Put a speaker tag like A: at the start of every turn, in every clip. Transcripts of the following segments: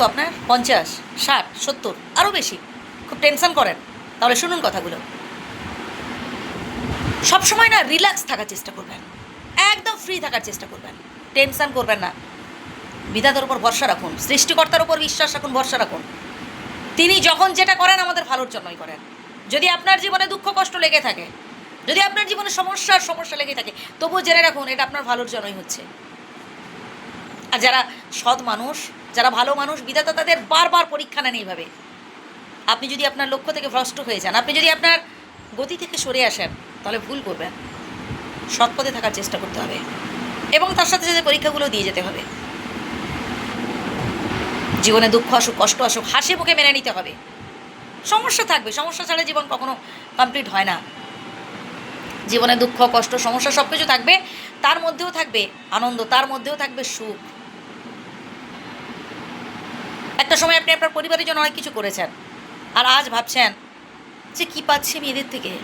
A: কত আপনার? পঞ্চাশ, ষাট, সত্তর আরও বেশি। খুব টেনশন করেন। তাহলে শুনুন কথাগুলো। সবসময় না রিল্যাক্স থাকার চেষ্টা করবেন। একদম ফ্রি থাকার চেষ্টা করবেন। টেনশন করবেন না। বিধাতার উপর ভরসা রাখুন। সৃষ্টিকর্তার উপর বিশ্বাস রাখুন, ভরসা রাখুন। তিনি যখন যেটা করেন, আমাদের ভালোর জন্যই করেন। যদি আপনার জীবনে দুঃখ, কষ্ট লেগে থাকে, যদি আপনার জীবনে সমস্যার সমস্যা লেগে থাকে, তবুও জেনে রাখুন, এটা আপনার ভালোর জন্যই হচ্ছে। আর যারা সৎ মানুষ যারা ভালো মানুষ, বিধাতা তাদের বারবার পরীক্ষা নেন এইভাবে। আপনি যদি আপনার লক্ষ্য থেকে ভ্রষ্ট হয়ে যান, আপনি যদি আপনার গতি থেকে সরে আসেন, তাহলে ভুল করবেন। সৎ পথে থাকার চেষ্টা করতে হবে। এবং তার সাথে সাথে পরীক্ষাগুলো দিয়ে যেতে হবে। জীবনে দুঃখ আসুক, কষ্ট আসুক, হাসি মুখে মেনে নিতে হবে। সমস্যা থাকবে। সমস্যা ছাড়া জীবন কখনো কমপ্লিট হয় না। জীবনে দুঃখ, কষ্ট, সমস্যা সব কিছু থাকবে। তার মধ্যেও থাকবে আনন্দ, তার মধ্যেও থাকবে সুখ। একটা সময় আপনি আপনার পরিবারের জন্য অনেক কিছু করেছেন। আর আজ ভাবছেন যে কী পাচ্ছি আমি এদের থেকে?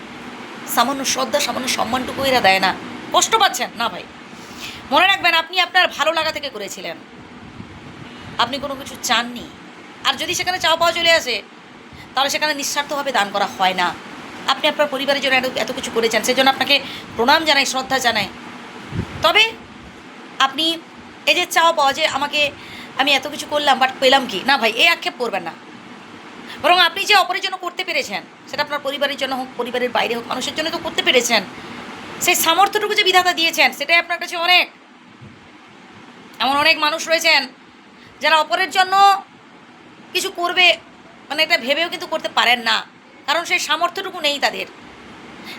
A: সামান্য শ্রদ্ধা, সামান্য সম্মানটুকু এরা দেয় না। কষ্ট পাচ্ছেন? না ভাই। মনে রাখবেন, আপনি আপনার ভালো লাগা থেকে করেছিলেন। আপনি কোনো কিছু চাননি। আর যদি সেখানে চাওয়া পাওয়া চলে আসে, তাহলে সেখানে নিঃস্বার্থভাবে দান করা হয় না। আপনি আপনার পরিবারের জন্য এত- কিছু করেছেন, সেজন্য আপনাকে প্রণাম জানাই, শ্রদ্ধা জানাই। তবে আপনি এই যে চাওয়া পাওয়া যে আমাকে আমি এত কিছু করলাম বাট পেলাম কি? না ভাই এই আক্ষেপ করবেন না। বরং আপনি যে অপরের জন্য করতে পেরেছেন, সেটা আপনার পরিবারের জন্য হোক, পরিবারের বাইরে হোক, মানুষের জন্য তো করতে পেরেছেন। সেই সামর্থ্যটুকু যে বিধাতা দিয়েছেন, সেটাই আপনার কাছে অনেক। এমন অনেক মানুষ রয়েছেন, যারা অপরের জন্য কিছু করবে মানে এটা ভেবেও কিন্তু করতে পারেন না। কারণ সেই সামর্থ্যটুকু নেই তাদের।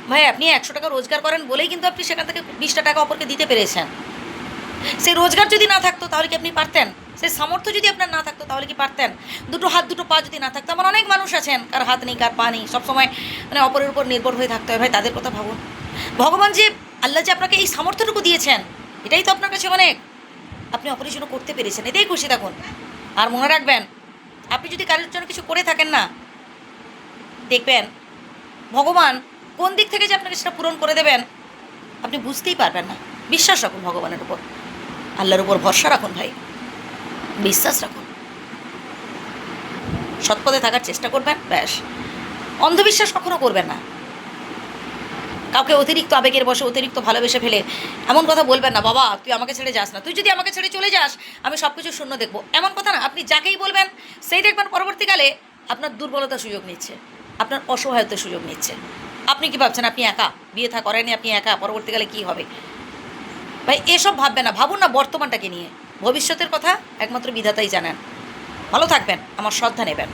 A: ভাই, আপনি একশো টাকা রোজগার করেন বলেই কিন্তু আপনি সেখান থেকে বিশটা টাকা অপরকে দিতে পেরেছেন। সেই রোজগার যদি না থাকতো, তাহলে কি আপনি পারতেন? সেই সামর্থ্য যদি আপনার না থাকতো, তাহলে কি পারতেন? দুটো হাত, দুটো পা যদি না থাকতো আমার অনেক মানুষ আছেন, কার হাত নেই, কার পা নেই সবসময় মানে অপরের উপর নির্ভর হয়ে থাকতে হয়। ভাই, তাদের কথা ভাবুন। ভগবান যে, আল্লাহ যে আপনাকে এই সামর্থ্যটুকু দিয়েছেন, এটাই তো আপনার কাছে অনেক। আপনি অপরের জন্য করতে পেরেছেন এটাই খুশি থাকুন। আর মনে রাখবেন, আপনি যদি কারোর জন্য কিছু করে থাকেন না, দেখবেন, ভগবান কোন দিক থেকে যে আপনাকে সেটা পূরণ করে দেবেন, আপনি বুঝতেই পারবেন না। বিশ্বাস রাখুন ভগবানের উপর। আল্লাহর উপর ভরসা রাখুন ভাই। বিশ্বাস রাখুন। সৎপথে থাকার চেষ্টা করবেন, ব্যাস। অন্ধবিশ্বাস কখনো করবেন না। কাউকে অতিরিক্ত আবেগের বসে অতিরিক্ত ভালোবেসে ফেলে এমন কথা বলবেন না, বাবা, তুই আমাকে ছেড়ে যাস না। তুই যদি আমাকে ছেড়ে চলে যাস, আমি সব কিছু শূন্য দেখব। এমন কথা না, আপনি যাকেই বলবেন, সেই দেখবেন পরবর্তীকালে আপনার দুর্বলতা সুযোগ নিচ্ছে, আপনার অসহায়তার সুযোগ নিচ্ছে। আপনি কি ভাবছেন, আপনি একা? বিয়ে থা করেনি আপনি একা? পরবর্তীকালে কি হবে? ভাই, এসব ভাববে না, ভাবুন না বর্তমানটাকে নিয়ে। ভবিষ্যতের কথা একমাত্র বিধাতাই জানেন। ভালো থাকবেন, আমার শ্রদ্ধা নেবেন।